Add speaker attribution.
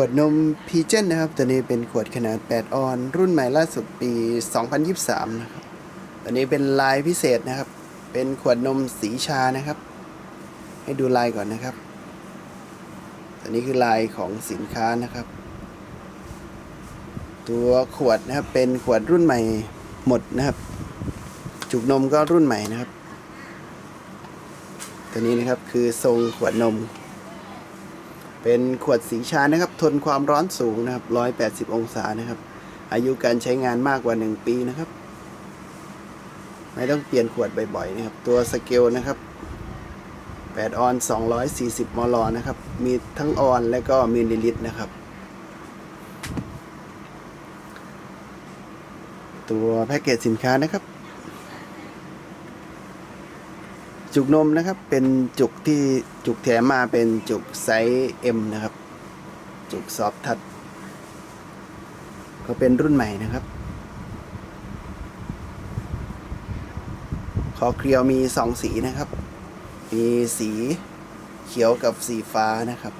Speaker 1: วดนมพีเจนนะครับ ตัวนี้เป็นขวดขนาด 8 ออน รุ่นใหม่ล่าสุดปี 2023 นะครับ ตัวนี้เป็นลายพิเศษนะครับ เป็นขวดนมสีชานะครับ ให้ดูลายก่อนนะครับ ตัวนี้คือลายของสินค้านะครับ ตัวขวดนะครับ เป็นขวดรุ่นใหม่หมดนะครับ จุกนมก็รุ่นใหม่นะครับ ตัวนี้นะครับคือทรงขวดนม เป็นขวดสีชานะครับ ทนความร้อนสูงนะครับ 180 องศานะครับ อายุการใช้งานมากกว่า 1 ปีนะครับ ไม่ต้องเปลี่ยนขวดบ่อยๆนะครับ ตัวสเกลนะครับ 8 ออน 240 มล นะครับ มีทั้งออนและก็มิลลิลิตรนะครับ ตัวแพ็กเกจสินค้านะครับ จุกนมนะครับ เป็นจุกที่จุกแถมมาเป็นจุกไซส์เอ็มนะครับ จุกซอฟทัชก็เป็นรุ่นใหม่นะครับ คอเคลียวมีสองสีนะครับ มีสีเขียวกับสีฟ้านะครับ